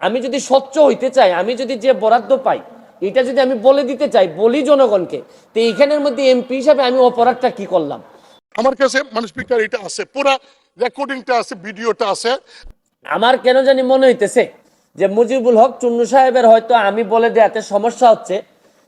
আমি যদি স্বচ্ছ হইতে চাই আমি যদি যে বরাদ্দ পাই এটা যদি আমি বলে দিতে চাই বলি জনগণকে তো এইখানের মধ্যে এমপি হিসাবে আমি অপরাধটা কি করলাম? আমার কাছে মানে স্পিকার এটা আছে পুরা রেকর্ডিংটা আছে ভিডিওটা আছে। আমার কেন জানি মনে হইতেছে যে মুজিবুল হক চুন্নু সাহেবের হয়তো আমি বলে দেয়াতে সমস্যা হচ্ছে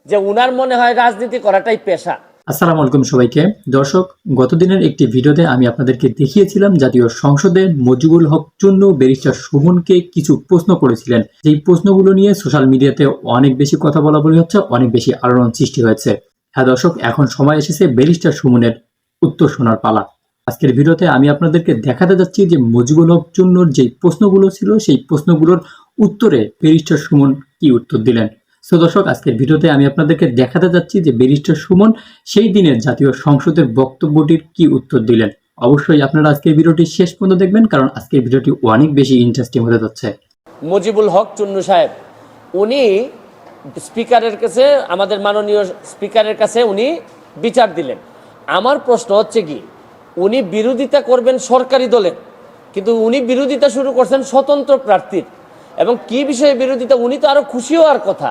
যে উনার মনে হয় রাজনীতি করাটাই পেশা। আসসালামু আলাইকুম সবাইকে। দর্শক, গতদিনের একটি ভিডিওতে আমি আপনাদেরকে দেখিয়েছিলাম জাতীয় সংসদে মুজিবুল হক চুন্নু ব্যারিস্টার সুমনকে কিছু প্রশ্ন করেছিলেন। যেই প্রশ্নগুলো নিয়ে সোশ্যাল মিডিয়াতে অনেক বেশি কথা বলা বলি হচ্ছে, অনেক বেশি আলোড়ন সৃষ্টি হয়েছে। হ্যাঁ দর্শক, এখন সময় এসেছে ব্যারিস্টার সুমনের উত্তর শোনার পালা। আজকের ভিডিওতে আমি আপনাদেরকে দেখাতে যাচ্ছি যে মুজিবুল হক চুন্নুর যেই প্রশ্নগুলো ছিল, সেই প্রশ্নগুলোর উত্তরে ব্যারিস্টার সুমন কি উত্তর দিলেন। সো দর্শক, আজকের ভিডিওতে আমি আপনাদেরকে দেখাতে যাচ্ছি যে ব্যারিস্টার সুমন সেই দিনের জাতীয় সংসদের বক্তব্যটির কি উত্তর দিলেন। অবশ্যই আপনারা আজকের ভিডিওটি শেষ পর্যন্ত দেখবেন, কারণ আজকের ভিডিওটি অনেক বেশি ইন্টারেস্টিং হতে যাচ্ছে। মুজিবুল হক চুন্নু সাহেব, উনি স্পিকারের কাছে, আমাদের মাননীয় স্পিকারের কাছে উনি বিচার দিলেন। আমার প্রশ্ন হচ্ছে কি, উনি বিরোধিতা করবেন সরকারি দলের, কিন্তু উনি বিরোধিতা শুরু করছেন স্বতন্ত্র প্রার্থীর। এবং কি বিষয়ে বিরোধিতা, উনি তো আরও খুশি হওয়ার কথা।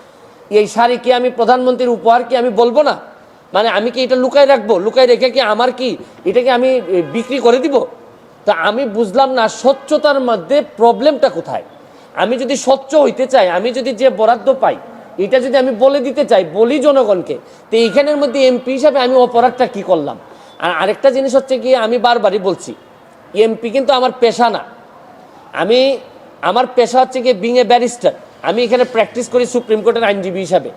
এই শাড়ি কি আমি প্রধানমন্ত্রীর উপহার কি আমি বলব না? মানে আমি কি এটা লুকাই রাখব? লুকাই রেখে কি আমার কি? এটাকে আমি বিক্রি করে দিব? তা আমি বুঝলাম না স্বচ্ছতার মধ্যে প্রবলেমটা কোথায়? আমি যদি স্বচ্ছ হইতে চাই, আমি যদি যে বরাদ্দ পাই, এটা যদি আমি বলে দিতে চাই, বলি জনগণকে, তো এইখানের মধ্যে এমপি হিসাবে আমি অপরাধটা কি করলাম? আর আরেকটা জিনিস হচ্ছে কি, আমি বারবারই বলছি, এমপি কিন্তু আমার পেশা না। আমি, আমার পেশা হচ্ছে কি বিং এ ব্যারিস্টার আমি এখানে প্র্যাকটিস করি সুপ্রিম কোর্টের আইনজীবী হিসাবে।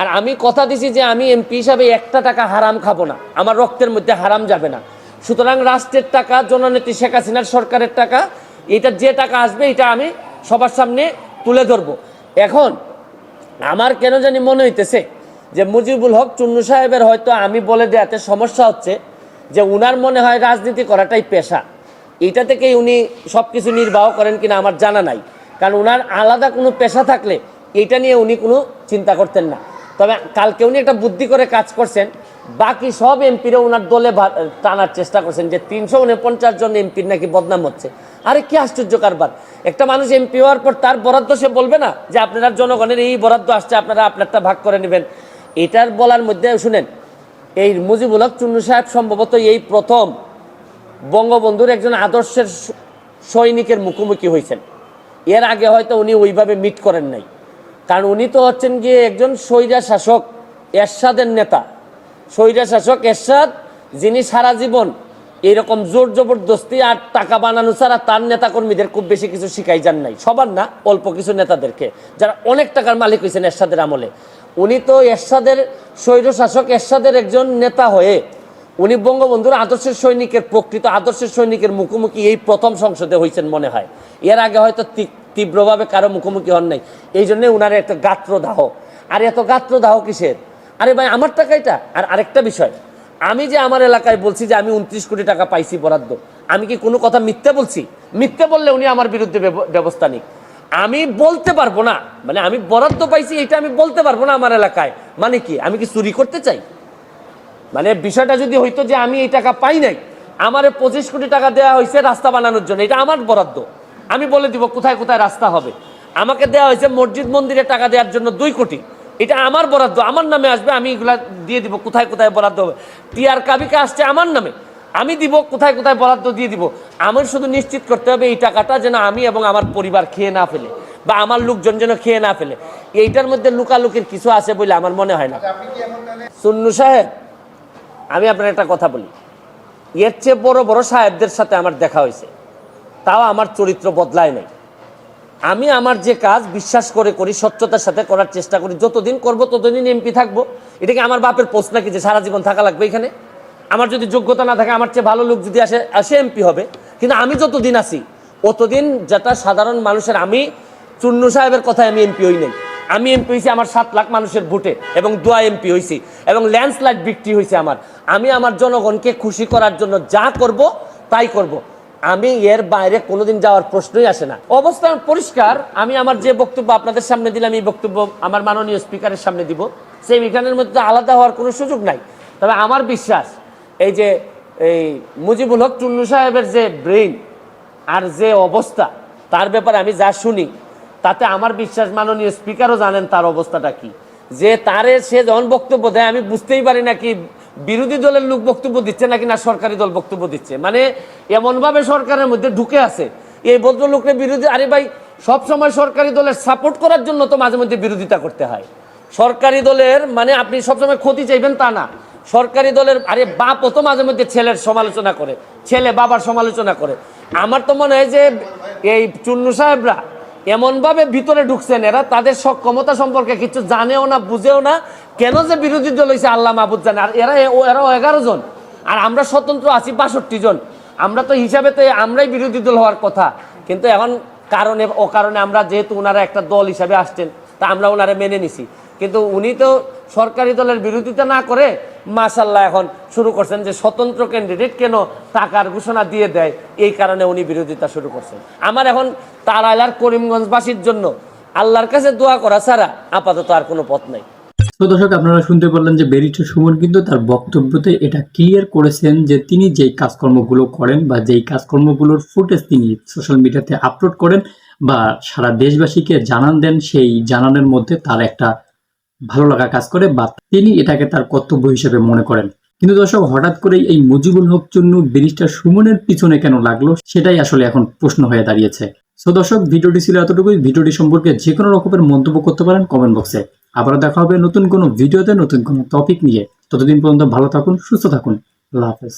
আর আমি কথা দিছি যে আমি এমপি হিসাবে একটা টাকা হারাম খাব না। আমার রক্তের মধ্যে হারাম যাবে না। সুতরাং রাষ্ট্রের টাকা, জননেত্রী শেখ হাসিনার সরকারের টাকা, এটা যে টাকা আসবে, এটা আমি সবার সামনে তুলে ধরবো। এখন, আমার কেন জানি মনে হইতেছে যে মুজিবুল হক চুন্নু সাহেবের হয়তো আমি বলে দেয়াতে সমস্যা হচ্ছে যে উনার মনে হয় রাজনীতি করাটাই পেশা। এটা থেকেই উনি সব কিছু নির্বাহ করেন কিনা আমার জানা নাই। কারণ উনার আলাদা কোনো পেশা থাকলে এটা নিয়ে উনি কোনো চিন্তা করতেন না। তবে কালকে উনি একটা বুদ্ধি করে কাজ করছেন, বাকি সব এমপিরা ওনার দলে টানার চেষ্টা করছেন যে তিনশো উনপঞ্চাশ জন এমপির নাকি বদনাম হচ্ছে। আরে কি আশ্চর্য কারবার। একটা মানুষ এমপি হওয়ার পর তার বরাদ্দ সে বলবে না যে আপনারা জনগণের এই বরাদ্দ আসছে, আপনারা আপনারটা ভাগ করে নেবেন। এটার বলার মধ্যে শুনেন, এই মুজিবুল হক চুন্নু সাহেব সম্ভবত এই প্রথম বঙ্গবন্ধুর একজন আদর্শের সৈনিকের মুখোমুখি হয়েছেন। এর আগে হয়তো উনি ওইভাবে মিট করেন নাই। কারণ উনি তো হচ্ছেন গিয়ে একজন স্বৈরা শাসক, এরশাদের নেতা। স্বৈরা শাসক, এরশাদ, যিনি সারা জীবন এইরকম জোর জবরদস্তি আর টাকা বানানো ছাড়া তার নেতাকর্মীদের খুব বেশি কিছু শিখাই যান নাই। সবার না, অল্প কিছু নেতাদেরকে, যারা অনেক টাকার মালিক হয়েছেন এরশাদের আমলে। উনি তো এরশাদের স্বৈর শাসক, এরশাদের একজন নেতা হয়ে উনি বঙ্গবন্ধুর আদর্শের সৈনিকের, প্রকৃত আদর্শের সৈনিকের মুখোমুখি এই প্রথম সংসদে হয়েছেন মনে হয়। এর আগে হয়তো তীব্রভাবে কারও মুখোমুখি হন নাই। এই জন্যে উনার একটা গাত্রদাহ। আর এত গাত্রদাহ কিসের? আরে ভাই, আমার টাকা এটা। আর আরেকটা বিষয়, আমি যে আমার এলাকায় বলছি যে আমি উনত্রিশ কোটি টাকা পাইছি বরাদ্দ, আমি কি কোনো কথা মিথ্যে বলছি? মিথ্যে বললে উনি আমার বিরুদ্ধে ব্যব- ব্যবস্থা নিক। আমি বলতে পারব না। মানে আমি বরাদ্দ পাইছি, এটা আমি বলতে পারব না আমার এলাকায়। মানে কি, আমি কি চুরি করতে চাই? মানে বিষয়টা যদি হইতো যে আমি এই টাকা পাই নাই আমারে পঁচিশ কোটি টাকা দেওয়া হয়েছে রাস্তা বানানোর জন্য এটা আমার বরাদ্দ। আমি বলে দিব কোথায় কোথায় রাস্তা হবে। আমাকে দেওয়া হয়েছে মসজিদ মন্দিরে টাকা দেওয়ার জন্য দুই কোটি। এটা আমার বরাদ্দ আমার নামে আসবে আমি এগুলা দিয়ে দিব কোথায় কোথায় বরাদ্দ হবে। টিয়ার কাবিকা আসছে আমার নামে আমি দিব কোথায় কোথায় বরাদ্দ দিয়ে দিব। আমার শুধু নিশ্চিত করতে হবে এই টাকাটা যেন আমি এবং আমার পরিবার খেয়ে না ফেলে বা আমার লোকজন যেন খেয়ে না ফেলে। এইটার মধ্যে লুকালুকির কিছু আছে বলে আমার মনে হয় না। সুন্নু সাহেব আমি আপনার একটা কথা বলি। এর চেয়ে বড় বড় সাহেবদের সাথে আমার দেখা হয়েছে। তাও আমার চরিত্র বদলায় নাই। আমি আমার যে কাজ বিশ্বাস করে করি, স্বচ্ছতার সাথে করার চেষ্টা করি, যতদিন করব ততদিন এমপি থাকব। এটা কি আমার বাপের পোস্ট নাকি যে সারা জীবন থাকা লাগবে এখানে? আমার যদি যোগ্যতা না থাকে, আমার চেয়ে ভালো লোক যদি আসে আসে এমপি হবে। কিন্তু আমি যতদিন আছি, অতদিন যেটা সাধারণ মানুষের, আমি চুন্নু সাহেবের কথায় আমি এমপি হই নাই। আমি এমপি হয়েছি আমার সাত লাখ মানুষের ভোটে এবং দোয়া এমপি হয়েছি এবং ল্যান্ডস্লাইড বিক্রি হয়েছে আমার। আমি আমার জনগণকে খুশি করার জন্য যা করব, তাই করব। আমি এর বাইরে কোনোদিন যাওয়ার প্রশ্নই আসে না। অবস্থা পরিষ্কার। আমি আমার যে বক্তব্য আপনাদের সামনে দিলাম, এই বক্তব্য আমার মাননীয় স্পিকারের সামনে দিব। সেই এখানের মধ্যে আলাদা হওয়ার কোনো সুযোগ নাই। তবে আমার বিশ্বাস, এই যে, এই মুজিবুল হক টুন্নু সাহেবের যে ব্রেইন আর যে অবস্থা, তার ব্যাপারে আমি যা শুনি তাতে আমার বিশ্বাস মাননীয় স্পিকারও জানেন তার অবস্থাটা কি। যে তারে সে যখন বক্তব্য দেয়, আমি বুঝতেই পারি না কি বিরোধী দলের লোক বক্তব্য দিচ্ছে নাকি না সরকারি দল বক্তব্য দিচ্ছে। মানে এমনভাবে সরকারের মধ্যে ঢুকে আছে। এই ভদ্রলোকের বিরোধী, আরে ভাই, সবসময় সরকারি দলের সাপোর্ট করার জন্য তো মাঝে মধ্যে বিরোধিতা করতে হয়। সরকারি দলের মানে আপনি সবসময় ক্ষতি চাইবেন তা না। সরকারি দলের, আরে বাপও তো মাঝে মধ্যে ছেলের সমালোচনা করে, ছেলে বাবার সমালোচনা করে। আমার তো মনে হয় যে এই চুন্নু সাহেবরা এমনভাবে ভিতরে ঢুকছেন এরা, তাদের সক্ষমতা সম্পর্কে কিছু জানেও না, বুঝেও না। কেন যে বিরোধী দল হয়েছে আল্লাহ মাহবুদ জানে। আর এরা এরাও এগারো জন। আর আমরা স্বতন্ত্র আছি বাষট্টি জন। আমরা তো হিসাবে তো আমরাই বিরোধী দল হওয়ার কথা। কিন্তু এখন কারণে ও কারণে আমরা যেহেতু ওনারা একটা দল হিসাবে আসছেন, তা আমরা ওনারা মেনে নিছি। কিন্তু উনি তো সরকারি দলের বিরোধিতা না করে মাসাল্লাহ এখন শুরু করছেন যে স্বতন্ত্র ক্যান্ডিডেট কেন টাকার ঘোষণা দিয়ে দেয়? এই কারণে উনি বিরোধিতা শুরু করছেন। আমার এখন তারাইলার করিমগঞ্জবাসীর জন্য আল্লাহর কাছে দোয়া করা ছাড়া আপাতত আর কোনো পথ নাই। তো দর্শক, আপনারা শুনতে পারলেন যে ব্যারিস্টার সুমন কিন্তু তার বক্তব্যতে এটা ক্লিয়ার করেছেন যে তিনি যেই কাজকর্মগুলো করেন বা যেই কাজকর্মগুলোর ফুটেজ তিনি সোশ্যাল মিডিয়াতে আপলোড করেন বা সারা দেশবাসীকে জানান দেন, সেই জানানোর মধ্যে তার একটা ভালো লাগা কাজ করে বা তিনি এটাকে তার কর্তব্য হিসেবে মনে করেন। কিন্তু দর্শক, হঠাৎ করে এই মুজিবুল হক জন্য ব্যারিস্টার সুমনের পিছনে কেন লাগল, সেটাই আসলে এখন প্রশ্ন হয়ে দাঁড়িয়েছে। সো দর্শক, ভিডিওটি ছিল এতটুকুই। ভিডিওটি সম্পর্কে যে কোনো রকমের মন্তব্য করতে পারেন কমেন্ট বক্সে। আবার দেখা হবে নতুন কোনো ভিডিওতে নতুন কোনো টপিক নিয়ে। ততদিন পর্যন্ত ভালো থাকুন, সুস্থ থাকুন। আল্লাহ হাফেজ।